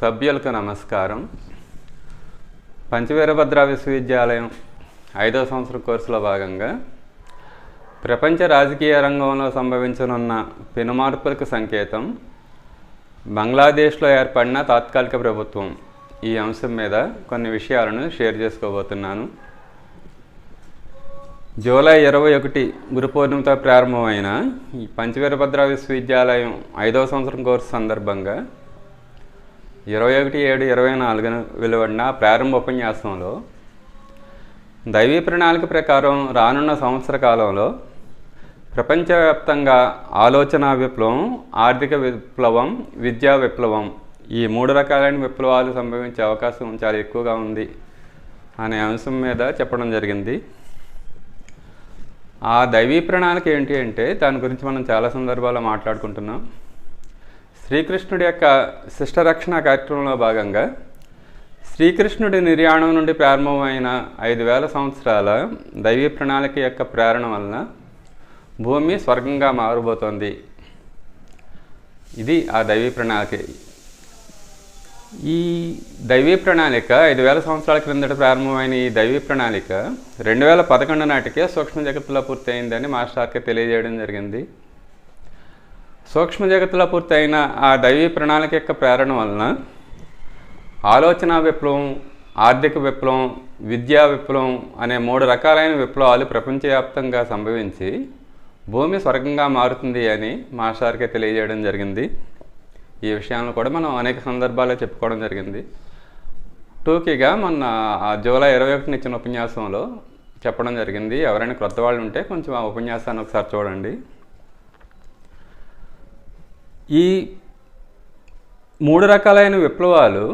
సభ్యులకు నమస్కారం. పంచవీరభద్ర విశ్వవిద్యాలయం ఐదో సంవత్సరం కోర్సులో భాగంగా ప్రపంచ రాజకీయ రంగంలో సంభవించనున్న పెనుమార్పులకు సంకేతం బంగ్లాదేశ్లో ఏర్పడిన తాత్కాలిక ప్రభుత్వం. ఈ అంశం మీద కొన్ని విషయాలను షేర్ చేసుకోబోతున్నాను. జూలై ఇరవై ఒకటి గురు పూర్ణిమతో ప్రారంభమైన ఈ పంచవీరభద్ర విశ్వవిద్యాలయం ఐదవ సంవత్సరం కోర్సు సందర్భంగా ఇరవై ఒకటి ఏడు ఇరవై నాలుగున వెలువడిన ప్రారంభ ఉపన్యాసంలో దైవీ ప్రణాళిక ప్రకారం రానున్న సంవత్సర కాలంలో ప్రపంచవ్యాప్తంగా ఆలోచన విప్లవం ఆర్థిక విప్లవం విద్యా విప్లవం ఈ మూడు రకాలైన విప్లవాలు సంభవించే అవకాశం చాలా ఎక్కువగా ఉంది అనే అంశం మీద చెప్పడం జరిగింది. ఆ దైవీ ప్రణాళిక ఏంటి అంటే దాని గురించి మనం చాలా సందర్భాల్లో మాట్లాడుకుంటున్నాం. శ్రీకృష్ణుడి యొక్క శిష్టరక్షణ కార్యక్రమంలో భాగంగా శ్రీకృష్ణుడి నిర్యాణం నుండి ప్రారంభమైన ఐదు వేల సంవత్సరాల దైవీ ప్రణాళిక యొక్క ప్రేరణ వలన భూమి స్వర్గంగా మారబోతోంది. ఇది ఆ దైవీ ప్రణాళిక. ఈ దైవీ ప్రణాళిక ఐదు వేల సంవత్సరాల క్రిందట ప్రారంభమైన ఈ దైవీ ప్రణాళిక రెండు వేల పదకొండు నాటికే సూక్ష్మ జగత్తులో పూర్తయిందని మాస్టార్కి తెలియజేయడం జరిగింది. సూక్ష్మ జగత్తులో పూర్తయిన ఆ దైవీ ప్రణాళిక యొక్క ప్రేరణ వలన ఆలోచన విప్లవం ఆర్థిక విప్లవం విద్యా విప్లవం అనే మూడు రకాలైన విప్లవాలు ప్రపంచవ్యాప్తంగా సంభవించి భూమి స్వర్గంగా మారుతుంది అని మాస్టర్కి తెలియజేయడం జరిగింది. ఈ విషయాలను కూడా మనం అనేక సందర్భాల్లో చెప్పుకోవడం జరిగింది. టూకీగా మొన్న జూలై ఇరవై ఒకటిని ఇచ్చిన ఉపన్యాసంలో చెప్పడం జరిగింది. ఎవరైనా క్రొత్త వాళ్ళు ఉంటే కొంచెం ఆ ఉపన్యాసాన్ని ఒకసారి చూడండి. ఈ మూడు రకాలైన విప్లవాలు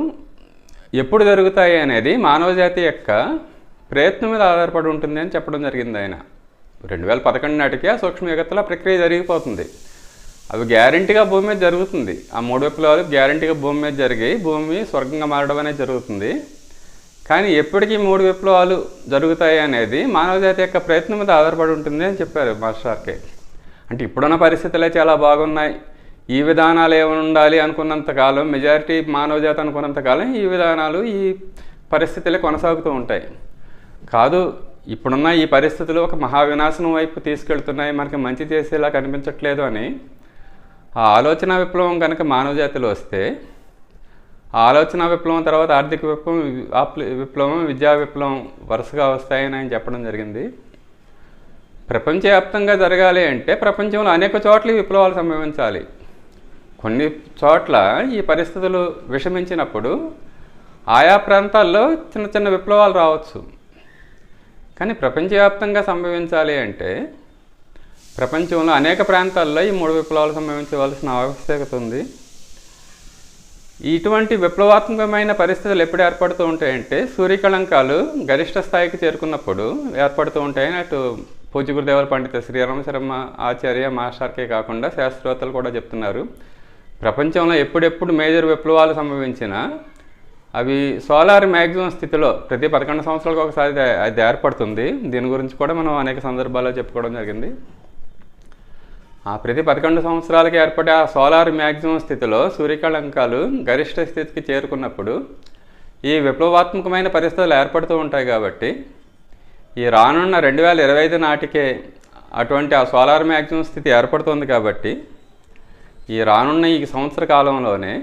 ఎప్పుడు జరుగుతాయి అనేది మానవజాతి యొక్క ప్రయత్నం మీద ఆధారపడి ఉంటుంది అని చెప్పడం జరిగింది ఆయన. రెండు వేల పదకొండు నాటికి ఆ సూక్ష్మ జగత్తులో ప్రక్రియ జరిగిపోతుంది. అవి గ్యారంటీగా భూమి మీద జరుగుతుంది. ఆ మూడు విప్లవాలు గ్యారంటీగా భూమి మీద జరిగి భూమి స్వర్గంగా మారడం అనేది జరుగుతుంది. కానీ ఎప్పటికీ మూడు విప్లవాలు జరుగుతాయి అనేది మానవజాతి యొక్క ప్రయత్నం మీద ఆధారపడి ఉంటుంది అని చెప్పారు మాస్టర్కి అంటే ఇప్పుడున్న పరిస్థితులే చాలా బాగున్నాయి. ఈ విధానాలు ఏమి ఉండాలి అనుకున్నంత కాలం మెజారిటీ మానవజాతి అనుకున్నంత కాలం ఈ విధానాలు ఈ పరిస్థితులే కొనసాగుతూ ఉంటాయి. కాదు ఇప్పుడున్న ఈ పరిస్థితులు ఒక మహావినాశనం వైపు తీసుకెళ్తున్నాయి మనకి మంచి చేసేలా కనిపించట్లేదు అని. ఆ ఆలోచన విప్లవం కనుక మానవజాతిలో వస్తే ఆ ఆలోచన విప్లవం తర్వాత ఆర్థిక విప్లవం విప్లవం విద్యా విప్లవం వరుసగా వస్తాయని ఆయన చెప్పడం జరిగింది. ప్రపంచవ్యాప్తంగా జరగాలి అంటే ప్రపంచంలో అనేక చోట్ల విప్లవాలు సంభవించాలి. కొన్ని చోట్ల ఈ పరిస్థితులు విషమించినప్పుడు ఆయా ప్రాంతాల్లో చిన్న చిన్న విప్లవాలు రావచ్చు. కానీ ప్రపంచవ్యాప్తంగా సంభవించాలి అంటే ప్రపంచంలో అనేక ప్రాంతాల్లో ఈ మూడు విప్లవాలు సంభవించవలసిన ఆవశ్యకత ఉంది. ఇటువంటి విప్లవాత్మకమైన పరిస్థితులు ఎప్పుడు ఏర్పడుతూ ఉంటాయంటే సూర్యకళంకాలు గరిష్ట స్థాయికి చేరుకున్నప్పుడు ఏర్పడుతూ ఉంటాయని అటు పూజ్యగురుదేవుల పండిత శ్రీరామశర్మ ఆచార్య మాస్టర్కే కాకుండా శాస్త్రవేత్తలు కూడా చెప్తున్నారు. ప్రపంచంలో ఎప్పుడెప్పుడు మేజర్ విప్లవాలు సంభవించినా అవి సోలార్ మ్యాక్సిమం స్థితిలో ప్రతి పదకొండు సంవత్సరాలకు ఒకసారి అది- ఏర్పడుతుంది. దీని గురించి కూడా మనం అనేక సందర్భాల్లో చెప్పుకోవడం జరిగింది. ఆ ప్రతి పదకొండు సంవత్సరాలకి ఏర్పడే ఆ సోలార్ మ్యాక్సిమం స్థితిలో సూర్యకళంకాలు గరిష్ట స్థితికి చేరుకున్నప్పుడు ఈ విప్లవాత్మకమైన పరిస్థితులు ఏర్పడుతూ ఉంటాయి కాబట్టి ఈ రానున్న రెండు వేల ఇరవై ఐదు నాటికే అటువంటి ఆ సోలార్ మ్యాక్సిమం స్థితి ఏర్పడుతుంది కాబట్టి ఈ రానున్న ఈ సంవత్సర కాలంలోనే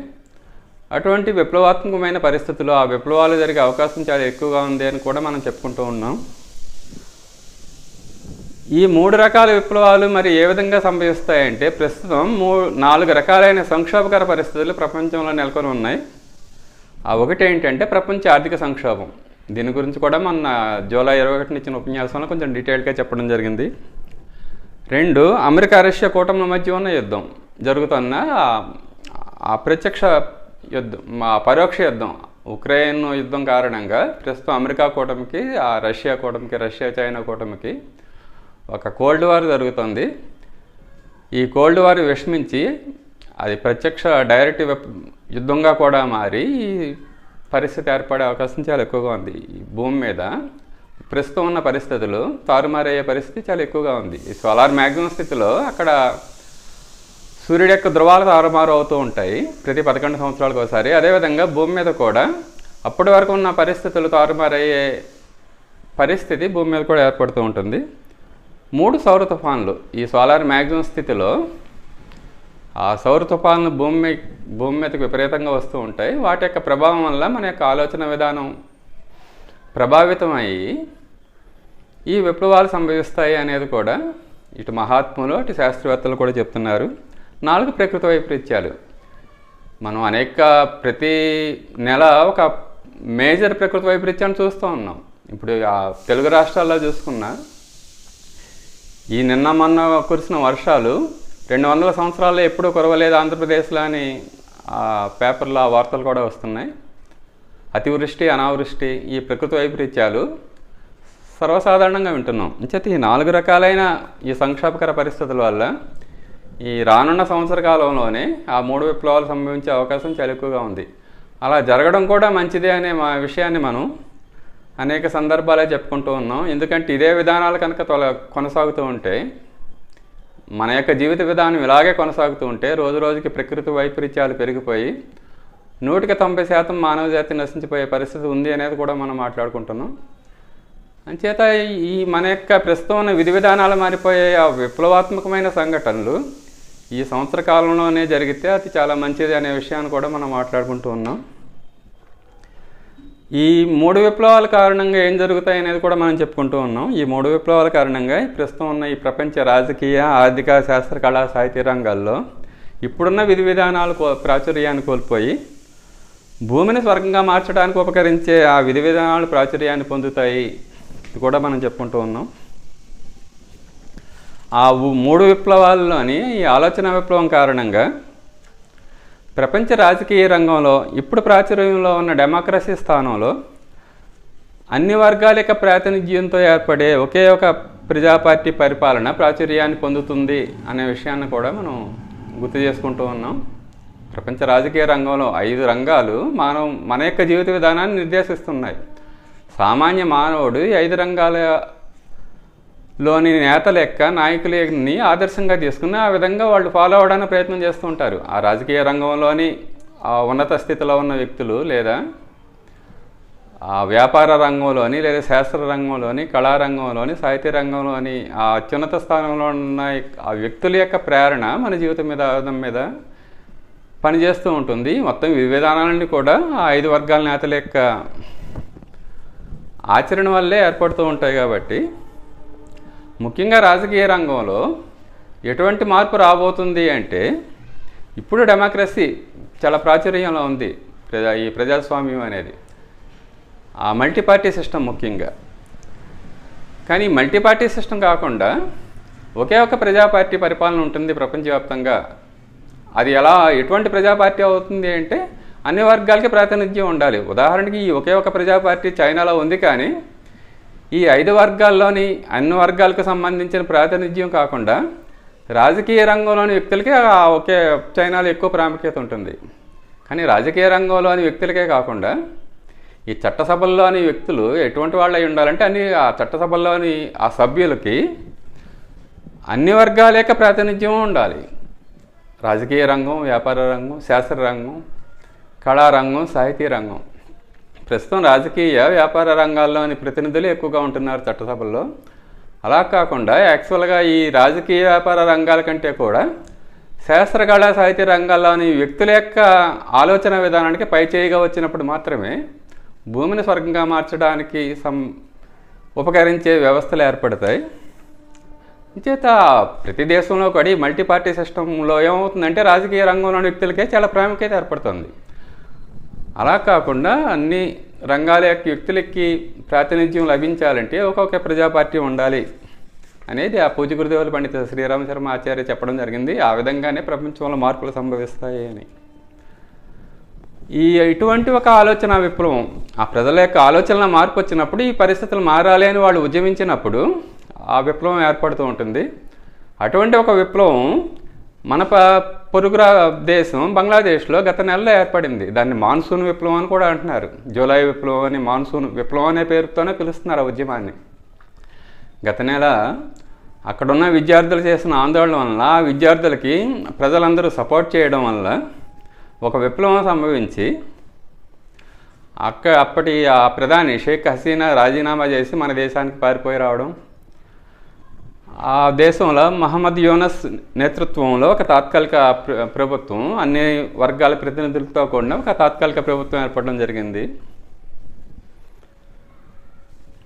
అటువంటి విప్లవాత్మకమైన పరిస్థితులు ఆ విప్లవాలు జరిగే అవకాశం చాలా ఎక్కువగా ఉంది అని కూడా మనం చెప్పుకుంటూ ఉన్నాం. ఈ మూడు రకాల విప్లవాలు మరి ఏ విధంగా సంభవిస్తాయంటే ప్రస్తుతం మూ నాలుగు రకాలైన సంక్షోభకర పరిస్థితులు ప్రపంచంలో నెలకొని ఉన్నాయి. ఆ ఒకటి ఏంటంటే ప్రపంచ ఆర్థిక సంక్షోభం. దీని గురించి కూడా మొన్న జూలై ఇరవై ఒకటిని ఇచ్చిన ఉపన్యాసంలో కొంచెం డీటెయిల్గా చెప్పడం జరిగింది. రెండు అమెరికా రష్యా కూటమిల మధ్య ఉన్న యుద్ధం జరుగుతున్న అప్రత్యక్ష యుద్ధం పరోక్ష యుద్ధం. ఉక్రెయిన్ యుద్ధం కారణంగా ప్రస్తుతం అమెరికా కూటమికి ఆ రష్యా కూటమికి రష్యా చైనా కూటమికి ఒక కోల్డ్ వార్ జరుగుతుంది. ఈ కోల్డ్ వార్ విషమించి అది ప్రత్యక్ష డైరెక్ట్ యుద్ధంగా కూడా మారి ఈ పరిస్థితి ఏర్పడే అవకాశం చాలా ఎక్కువగా ఉంది. ఈ భూమి మీద ప్రస్తుతం ఉన్న పరిస్థితులు తారుమారయ్యే పరిస్థితి చాలా ఎక్కువగా ఉంది. ఈ సోలార్ మ్యాగ్జిమం స్థితిలో అక్కడ సూర్యుడి యొక్క ధృవాలు తారుమారు అవుతూ ఉంటాయి ప్రతి పదకొండు సంవత్సరాలకు ఒకసారి. అదేవిధంగా భూమి మీద కూడా అప్పటి వరకు ఉన్న పరిస్థితులు తారుమారయ్యే పరిస్థితి భూమి మీద కూడా ఏర్పడుతూ ఉంటుంది. మూడు సౌర తుఫాన్లు ఈ సోలార్ మ్యాగ్జిమం స్థితిలో ఆ సౌర తుఫాన్లు భూమి భూమి మీదకి విపరీతంగా వస్తూ ఉంటాయి. వాటి యొక్క ప్రభావం వల్ల మన యొక్క ఆలోచన విధానం ప్రభావితమయ్యి ఈ విప్లవాలు సంభవిస్తాయి అనేది కూడా ఇటు మహాత్ములు అటు శాస్త్రవేత్తలు కూడా చెప్తున్నారు. నాలుగు ప్రకృతి వైపరీత్యాలు. మనం అనేక ప్రతి నెల ఒక మేజర్ ప్రకృతి వైపరీత్యాన్ని చూస్తూ ఉన్నాం. ఇప్పుడు ఆ తెలుగు రాష్ట్రాల్లో చూసుకున్నా ఈ నిన్న మొన్న కురిసిన వర్షాలు రెండు వందల సంవత్సరాల్లో ఎప్పుడూ కురవలేదు ఆంధ్రప్రదేశ్లో అని ఆ పేపర్లో ఆ వార్తలు కూడా వస్తున్నాయి. అతివృష్టి అనావృష్టి ఈ ప్రకృతి వైపరీత్యాలు సర్వసాధారణంగా వింటున్నాం. ఇంచేత ఈ నాలుగు రకాలైన ఈ సంక్షోభకర పరిస్థితుల వల్ల ఈ రానున్న సంవత్సర కాలంలోనే ఆ మూడు విప్లవాలు సంభవించే అవకాశం చాలా ఎక్కువగా ఉంది. అలా జరగడం కూడా మంచిదే అనే మా విషయాన్ని మనం అనేక సందర్భాలే చెప్పుకుంటూ ఉన్నాం. ఎందుకంటే ఇదే విధానాలు కనుక తొల కొనసాగుతూ ఉంటే మన యొక్క జీవిత విధానం ఇలాగే కొనసాగుతూ ఉంటే రోజు రోజుకి ప్రకృతి వైపరీత్యాలు పెరిగిపోయి నూటికి తొంభై శాతం మానవ జాతి నశించిపోయే పరిస్థితి ఉంది అనేది కూడా మనం మాట్లాడుకుంటున్నాం. అంచేత ఈ మన యొక్క ప్రస్తుతం ఉన్న విధి విధానాలు మారిపోయే ఆ విప్లవాత్మకమైన సంఘటనలు ఈ సంవత్సర కాలంలోనే జరిగితే అది చాలా మంచిది అనే విషయాన్ని కూడా మనం మాట్లాడుకుంటూ ఉన్నాం. ఈ మూడు విప్లవాల కారణంగా ఏం జరుగుతాయి అనేది కూడా మనం చెప్పుకుంటూ ఉన్నాం. ఈ మూడు విప్లవాల కారణంగా ఈ ప్రస్తుతం ఉన్న ఈ ప్రపంచ రాజకీయ ఆర్థిక శాస్త్ర కళా సాహిత్య రంగాల్లో ఇప్పుడున్న విధి విధానాలు కో ప్రాచుర్యాన్ని కోల్పోయి భూమిని స్వర్గంగా మార్చడానికి ఉపకరించే ఆ విధి విధానాలు ప్రాచుర్యాన్ని పొందుతాయి. ఇది కూడా మనం చెప్పుకుంటూ ఉన్నాం. ఆ మూడు విప్లవాల్లోని ఈ ఆలోచన విప్లవం కారణంగా ప్రపంచ రాజకీయ రంగంలో ఇప్పుడు ప్రాచుర్యంలో ఉన్న డెమోక్రసీ స్థానంలో అన్ని వర్గాల యొక్క ప్రాతినిధ్యంతో ఏర్పడే ఒకే ఒక ప్రజా పార్టీ పరిపాలన ప్రాచుర్యాన్ని పొందుతుంది అనే విషయాన్ని కూడా మనం గుర్తు చేసుకుంటూ ఉన్నాం. ప్రపంచ రాజకీయ రంగంలో ఐదు రంగాలు మానవ మన యొక్క జీవిత విధానాన్ని నిర్దేశిస్తున్నాయి. సామాన్య మానవుడు ఈ ఐదు రంగాల లోని నేతల యొక్క నాయకులని ఆదర్శంగా తీసుకుని ఆ విధంగా వాళ్ళు ఫాలో అవడానికి ప్రయత్నం చేస్తూ ఉంటారు. ఆ రాజకీయ రంగంలోని ఆ ఉన్నత స్థితిలో ఉన్న వ్యక్తులు లేదా ఆ వ్యాపార రంగంలోని లేదా శాస్త్ర రంగంలోని కళారంగంలోని సాహిత్య రంగంలోని ఆ అత్యున్నత స్థానంలో ఉన్న ఆ వ్యక్తుల యొక్క ప్రేరణ మన జీవితం మీద ఆధారం మీద పనిచేస్తూ ఉంటుంది. మొత్తం విధానాలన్నీ కూడా ఆ ఐదు వర్గాల నేతల యొక్క ఆచరణ వల్లే ఏర్పడుతూ ఉంటాయి కాబట్టి ముఖ్యంగా రాజకీయ రంగంలో ఎటువంటి మార్పు రాబోతుంది అంటే ఇప్పుడు డెమోక్రసీ చాలా ప్రాచుర్యంలో ఉంది. ప్రజా ఈ ప్రజాస్వామ్యం అనేది. ఆ మల్టీ పార్టీ సిస్టమ్ ముఖ్యంగా. కానీ మల్టీ పార్టీ సిస్టమ్ కాకుండా ఒకే ఒక ప్రజా పార్టీ పరిపాలన ఉంటుంది ప్రపంచవ్యాప్తంగా. అది ఎలా ఎటువంటి ప్రజాపార్టీ అవుతుంది అంటే అన్ని వర్గాలకి ప్రాతినిధ్యం ఉండాలి. ఉదాహరణకి ఈ ఒకే ఒక ప్రజాపార్టీ చైనాలో ఉంది కానీ ఈ ఐదు వర్గాల్లోని అన్ని వర్గాలకు సంబంధించిన ప్రాతినిధ్యం కాకుండా రాజకీయ రంగంలోని వ్యక్తులకే ఆ ఒకే చైనాలో ఎక్కువ ప్రాముఖ్యత ఉంటుంది. కానీ రాజకీయ రంగంలోని వ్యక్తులకే కాకుండా ఈ చట్టసభల్లోని వ్యక్తులు ఎటువంటి వాళ్ళు అయి ఉండాలంటే అన్ని ఆ చట్టసభల్లోని ఆ సభ్యులకి అన్ని వర్గాలేక ప్రాతినిధ్యం ఉండాలి. రాజకీయ రంగం వ్యాపార రంగం శాస్త్ర రంగం కళారంగం సాహితీ రంగం. ప్రస్తుతం రాజకీయ వ్యాపార రంగాల్లోని ప్రతినిధులు ఎక్కువగా ఉంటున్నారు చట్టసభల్లో. అలా కాకుండా యాక్చువల్గా ఈ రాజకీయ వ్యాపార రంగాల కంటే కూడా శాస్త్ర కళా సాహిత్య రంగాల్లోని వ్యక్తుల యొక్క ఆలోచన విధానానికి పైచేయిగా వచ్చినప్పుడు మాత్రమే భూమిని స్వర్గంగా మార్చడానికి సం ఉపకరించే వ్యవస్థలు ఏర్పడతాయి. చేత ప్రతి దేశంలో కూడా ఈ మల్టీ పార్టీ సిస్టంలో ఏమవుతుందంటే రాజకీయ రంగంలోని వ్యక్తులకే చాలా ప్రాముఖ్యత ఏర్పడుతుంది. అలా కాకుండా అన్ని రంగాల యొక్క వ్యక్తులకి ప్రాతినిధ్యం లభించాలంటే ఒక్కొక్క ప్రజా పార్టీ ఉండాలి అనేది ఆ పూజ గురుదేవుల పండిత శ్రీరామ శర్మ ఆచార్య చెప్పడం జరిగింది. ఆ విధంగానే ప్రపంచంలో మార్పులు సంభవిస్తాయి అని. ఈ ఇటువంటి ఒక ఆలోచన విప్లవం ఆ ప్రజల యొక్క ఆలోచనల మార్పు వచ్చినప్పుడు ఈ పరిస్థితులు మారాలి అని వాళ్ళు ఉద్యమించినప్పుడు ఆ విప్లవం ఏర్పడుతూ ఉంటుంది. అటువంటి ఒక విప్లవం మన ప పొరుగు దేశం బంగ్లాదేశ్లో గత నెలలో ఏర్పడింది. దాన్ని మాన్సూన్ విప్లవం అని కూడా అంటున్నారు. జూలై విప్లవం అని మాన్సూన్ విప్లవం అనే పేరుతోనే పిలుస్తున్నారు ఆ ఉద్యమాన్ని. గత నెల అక్కడున్న విద్యార్థులు చేసిన ఆందోళన వల్ల ఆ విద్యార్థులకి ప్రజలందరూ సపోర్ట్ చేయడం వల్ల ఒక విప్లవం సంభవించి అక్క అప్పటి ఆ ప్రధాని షేక్ హసీనా రాజీనామా చేసి మన దేశానికి పారిపోయి రావడం ఆ దేశంలో మహమ్మద్ యూనస్ నేతృత్వంలో ఒక తాత్కాలిక ప్రభుత్వం అన్ని వర్గాల ప్రతినిధులతో కూడిన ఒక తాత్కాలిక ప్రభుత్వం ఏర్పడడం జరిగింది.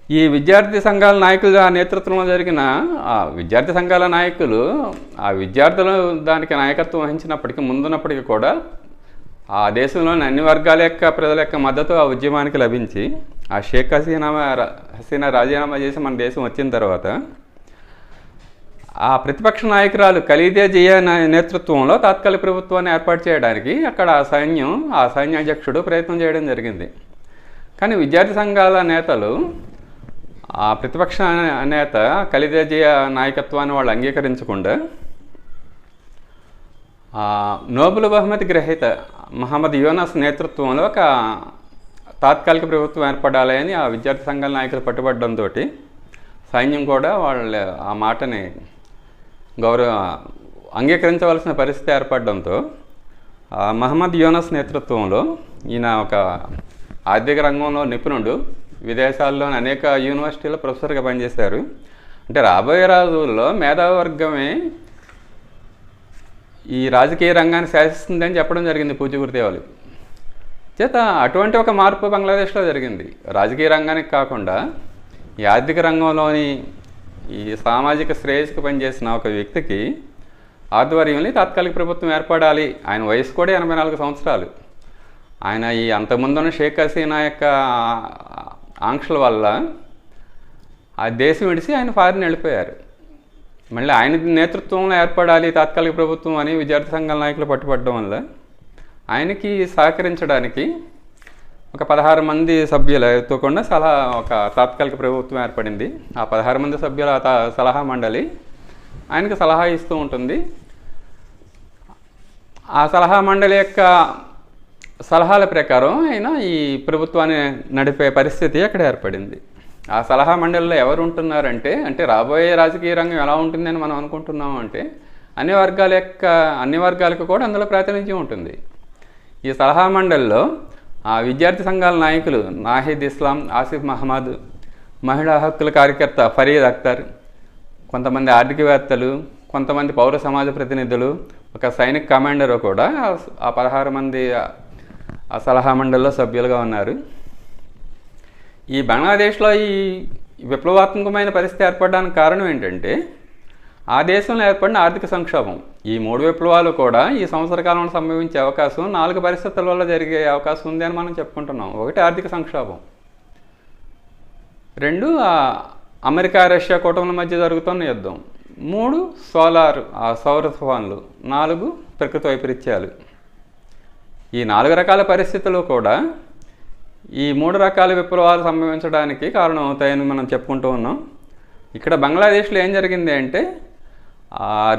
ఈ విద్యార్థి సంఘాల నాయకుల నేతృత్వంలో జరిగిన ఆ విద్యార్థి సంఘాల నాయకులు ఆ విద్యార్థులు దానికి నాయకత్వం వహించినప్పటికీ ముందున్నప్పటికీ కూడా ఆ దేశంలోని అన్ని వర్గాల యొక్క ప్రజల యొక్క మద్దతు ఆ ఉద్యమానికి లభించి ఆ షేక్ హసీనా హసీనా రాజీనామా చేసి మన దేశం వచ్చిన తర్వాత ఆ ప్రతిపక్ష నాయకురాలు ఖలీదే జియా నేతృత్వంలో తాత్కాలిక ప్రభుత్వాన్ని ఏర్పాటు చేయడానికి అక్కడ ఆ సైన్యం ఆ సైన్యాధ్యక్షుడు ప్రయత్నం చేయడం జరిగింది. కానీ విద్యార్థి సంఘాల నేతలు ఆ ప్రతిపక్ష నేత ఖలీదే జియా నాయకత్వాన్ని వాళ్ళు అంగీకరించకుండా ఆ నోబెల్ బహుమతి గ్రహీత మహమ్మద్ యోనస్ నేతృత్వంలో ఒక తాత్కాలిక ప్రభుత్వం ఏర్పడాలి అని ఆ విద్యార్థి సంఘాల నాయకులు పట్టుబడడంతో సైన్యం కూడా వాళ్ళ ఆ మాటని గౌరవ అంగీకరించవలసిన పరిస్థితి ఏర్పడడంతో మహమ్మద్ యూనస్ నేతృత్వంలో ఈయన ఒక ఆర్థిక రంగంలో నిపుణుడు విదేశాల్లోని అనేక యూనివర్సిటీలో ప్రొఫెసర్గా పనిచేశారు. అంటే రాబోయే రోజుల్లో మేధావర్గమే ఈ రాజకీయ రంగాన్ని శాసిస్తుందని చెప్పడం జరిగింది పూజ్యగురుదేవులు చేత అటువంటి ఒక మార్పు బంగ్లాదేశ్లో జరిగింది. రాజకీయ రంగానికి కాకుండా ఈ ఆర్థిక రంగంలోని ఈ సామాజిక శ్రేయస్కు పనిచేసిన ఒక వ్యక్తికి ఆధ్వర్యంలో తాత్కాలిక ప్రభుత్వం ఏర్పడాలి. ఆయన వయసు కూడా ఎనభై నాలుగు సంవత్సరాలు. ఆయన ఈ అంతకుముందున్న షేక్ హసీనా యొక్క ఆంక్షల వల్ల ఆ దేశం విడిచి ఆయన ఫారిన్ వెళ్ళిపోయారు. మళ్ళీ ఆయన నేతృత్వంలో ఏర్పడాలి తాత్కాలిక ప్రభుత్వం అని విద్యార్థి సంఘాల నాయకులు పట్టుబడడం వల్ల ఆయనకి సహకరించడానికి ఒక పదహారు మంది సభ్యులతో కూడా సలహా ఒక తాత్కాలిక ప్రభుత్వం ఏర్పడింది. ఆ పదహారు మంది సభ్యుల తా- సలహా మండలి ఆయనకి సలహా ఇస్తూ ఉంటుంది. ఆ సలహా మండలి యొక్క సలహాల ప్రకారం ఆయన ఈ ప్రభుత్వాన్ని నడిపే పరిస్థితి అక్కడ ఏర్పడింది. ఆ సలహా మండలిలో ఎవరు ఉంటున్నారంటే అంటే రాబోయే రాజకీయ రంగం ఎలా ఉంటుందని మనం అనుకుంటున్నాం అంటే అన్ని వర్గాల యొక్క అన్ని వర్గాలకు కూడా అందులో ప్రాతినిధ్యం ఉంటుంది. ఈ సలహా మండలిలో ఆ విద్యార్థి సంఘాల నాయకులు నాహిద్ ఇస్లాం ఆసిఫ్ మహమ్మద్ మహిళా హక్కుల కార్యకర్త ఫరీద్ అఖ్తర్ కొంతమంది ఆర్థికవేత్తలు కొంతమంది పౌర సమాజ ప్రతినిధులు ఒక సైనిక్ కమాండరు కూడా ఆ- పదహారు మంది ఆ- ఆ సలహా మండలిలో సభ్యులుగా ఉన్నారు. ఈ బంగ్లాదేశ్లో ఈ విప్లవాత్మకమైన పరిస్థితి ఏర్పడడానికి కారణం ఏంటంటే ఆ దేశంలో ఏర్పడిన ఆర్థిక సంక్షోభం. ఈ మూడు విప్లవాలు కూడా ఈ సంవత్సర కాలంలో సంభవించే అవకాశం నాలుగు పరిస్థితుల వల్ల జరిగే అవకాశం ఉంది అని మనం చెప్పుకుంటున్నాం. ఒకటి ఆర్థిక సంక్షోభం. రెండు అమెరికా రష్యా కూటమిల మధ్య జరుగుతున్న యుద్ధం. మూడు సోలార్ ఆ సౌర తుఫాన్లు. నాలుగు ప్రకృతి వైపరీత్యాలు. ఈ నాలుగు రకాల పరిస్థితులు కూడా ఈ మూడు రకాల విప్లవాలు సంభవించడానికి కారణం అవుతాయని మనం చెప్పుకుంటూ ఉన్నాం. ఇక్కడ బంగ్లాదేశ్లో ఏం జరిగింది అంటే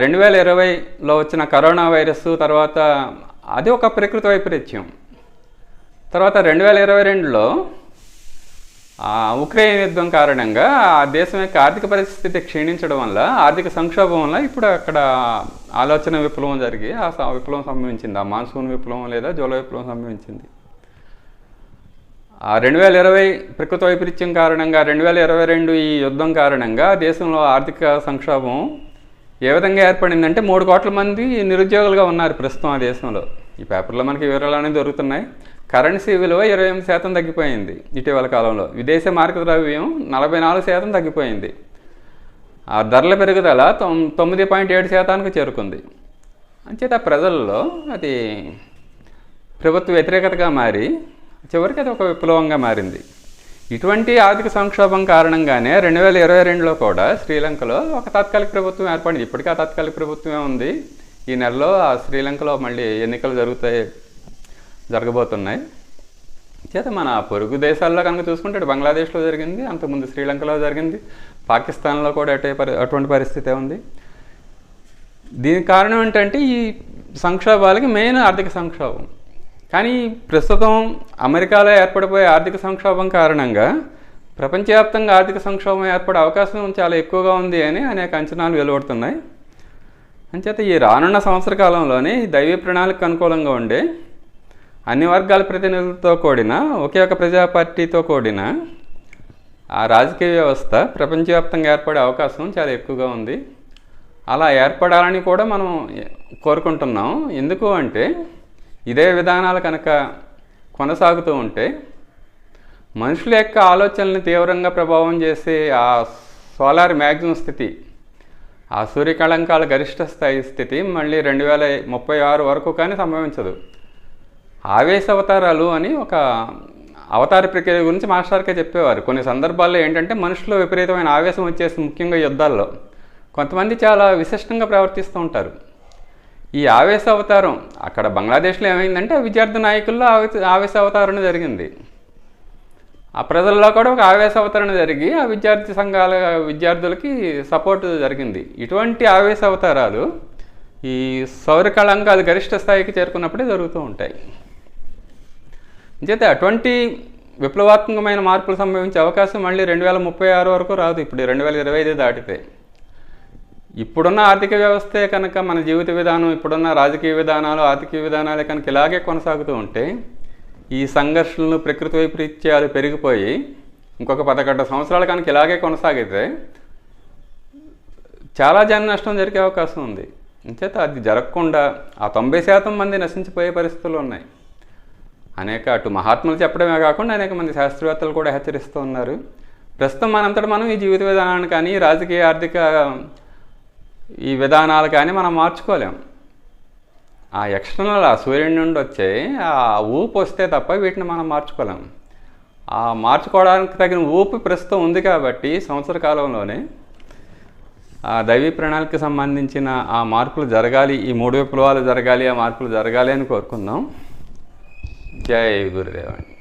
రెండు వేల ఇరవైలో వచ్చిన కరోనా వైరస్ తర్వాత అది ఒక ప్రకృతి వైపరీత్యం. తర్వాత రెండు వేల ఇరవై రెండులో ఉక్రెయిన్ యుద్ధం కారణంగా ఆ దేశం యొక్క ఆర్థిక పరిస్థితి క్షీణించడం వల్ల ఆర్థిక సంక్షోభం వల్ల ఇప్పుడు అక్కడ ఆలోచన విప్లవం జరిగి ఆ విప్లవం సంభవించింది. ఆ మాన్సూన్ విప్లవం లేదా జూలై విప్లవం సంభవించింది. ఆ రెండు వేల ఇరవై ప్రకృతి వైపరీత్యం కారణంగా రెండు వేల ఇరవై రెండు ఈ యుద్ధం కారణంగా దేశంలో ఆర్థిక సంక్షోభం ఏ విధంగా ఏర్పడిందంటే మూడు కోట్ల మంది నిరుద్యోగులుగా ఉన్నారు ప్రస్తుతం ఆ దేశంలో. ఈ పేపర్లో మనకి వివరాలు అనేవి దొరుకుతున్నాయి. కరెన్సీ విలువ ఇరవై ఎనిమిది శాతం తగ్గిపోయింది ఇటీవల కాలంలో. విదేశీ మార్క ద్రవ్యం నలభై నాలుగు శాతం తగ్గిపోయింది. ఆ ధరల పెరుగుదల తొమ్మిది పాయింట్ ఏడు శాతానికి చేరుకుంది. అంచేత ప్రజల్లో అది ప్రభుత్వ వ్యతిరేకతగా మారి చివరికి అది ఒక విప్లవంగా మారింది. ఇటువంటి ఆర్థిక సంక్షోభం కారణంగానే రెండు వేల ఇరవై రెండులో కూడా శ్రీలంకలో ఒక తాత్కాలిక ప్రభుత్వం ఏర్పడింది. ఇప్పటికీ ఆ తాత్కాలిక ప్రభుత్వమే ఉంది. ఈ నెలలో ఆ శ్రీలంకలో మళ్ళీ ఎన్నికలు జరుగుతాయి జరగబోతున్నాయి. చేత మన పొరుగు దేశాల్లో కనుక చూసుకుంటే బంగ్లాదేశ్లో జరిగింది అంతకుముందు శ్రీలంకలో జరిగింది పాకిస్తాన్లో కూడా అటే పరి అటువంటి పరిస్థితే ఉంది. దీనికి కారణం ఏంటంటే ఈ సంక్షోభాలకి మెయిన్ ఆర్థిక సంక్షోభం. కానీ ప్రస్తుతం అమెరికాలో ఏర్పడిపోయే ఆర్థిక సంక్షోభం కారణంగా ప్రపంచవ్యాప్తంగా ఆర్థిక సంక్షోభం ఏర్పడే అవకాశం చాలా ఎక్కువగా ఉంది అని అనేక అంచనాలు వెలువడుతున్నాయి. అంచేత ఈ రానున్న సంవత్సర కాలంలోనే ఈ దైవీ ప్రణాళికకు అనుకూలంగా ఉండే అన్ని వర్గాల ప్రతినిధులతో కూడిన ఒకే ఒక ప్రజా పార్టీతో కూడిన ఆ రాజకీయ వ్యవస్థ ప్రపంచవ్యాప్తంగా ఏర్పడే అవకాశం చాలా ఎక్కువగా ఉంది. అలా ఏర్పడాలని కూడా మనం కోరుకుంటున్నాం. ఎందుకు అంటే ఇదే విధానాలు కనుక కొనసాగుతూ ఉంటే మనుషుల యొక్క ఆలోచనల్ని తీవ్రంగా ప్రభావం చేసే ఆ సోలార్ మ్యాక్సిమం స్థితి ఆ సూర్యకళంకాల గరిష్ట స్థాయి స్థితి మళ్ళీ రెండు వేల ముప్పై ఆరు వరకు కానీ సంభవించదు. ఆవేశ అవతారాలు అని ఒక అవతార ప్రక్రియ గురించి మాస్టర్కే చెప్పేవారు. కొన్ని సందర్భాల్లో ఏంటంటే మనుషులు విపరీతమైన ఆవేశం వచ్చేసి ముఖ్యంగా యుద్ధాల్లో. కొంతమంది చాలా విశిష్టంగా ప్రవర్తిస్తూ ఉంటారు. ఈ ఆవేశ అవతారం అక్కడ బంగ్లాదేశ్లో ఏమైందంటే ఆ విద్యార్థి నాయకుల్లో ఆవేశ ఆవేశ అవతారణ జరిగింది. ఆ ప్రజల్లో కూడా ఒక ఆవేశ అవతరణ జరిగి ఆ విద్యార్థి సంఘాల విద్యార్థులకి సపోర్ట్ జరిగింది. ఇటువంటి ఆవేశ అవతారాలు ఈ సౌర కళంకాలు గరిష్ట స్థాయికి చేరుకున్నప్పుడే జరుగుతూ ఉంటాయి. అంచేతే అటువంటి విప్లవాత్మకమైన మార్పులు సంభవించే అవకాశం మళ్ళీ రెండు వేల ముప్పై ఆరు వరకు రాదు. ఇప్పుడు రెండు వేల ఇరవై ఐదు దాటితే. ఇప్పుడున్న ఆర్థిక వ్యవస్థే కనుక మన జీవిత విధానం ఇప్పుడున్న రాజకీయ విధానాలు ఆర్థిక విధానాలే కనుక ఇలాగే కొనసాగుతూ ఉంటే ఈ సంఘర్షణలు ప్రకృతి వైపరీత్యాలు పెరిగిపోయి ఇంకొక పదకొండు సంవత్సరాల కనుక ఇలాగే కొనసాగితే చాలా జన నష్టం జరిగే అవకాశం ఉంది. అంచేత అది జరగకుండా ఆ తొంభై శాతం మంది నశించిపోయే పరిస్థితులు ఉన్నాయి. అనేక అటు మహాత్ములు చెప్పడమే కాకుండా అనేక మంది శాస్త్రవేత్తలు కూడా హెచ్చరిస్తూ ఉన్నారు. ప్రస్తుతం మనంతట మనం ఈ జీవిత విధానాన్ని కానీ రాజకీయ ఆర్థిక ఈ విధానాలు కానీ మనం మార్చుకోలేం. ఆ ఎక్స్టర్నల్ ఆ సూర్యుడి నుండి వచ్చే ఆ ఊపు వస్తే తప్ప వీటిని మనం మార్చుకోలేం. ఆ మార్చుకోవడానికి తగిన ఊపు ప్రస్తుతం ఉంది కాబట్టి సంవత్సర కాలంలోనే ఆ దైవీ ప్రణాళికకి సంబంధించిన ఆ మార్పులు జరగాలి ఈ మూడు విప్లవాలు జరగాలి ఆ మార్పులు జరగాలి అని కోరుకుందాం. జై గురుదేవాన్ని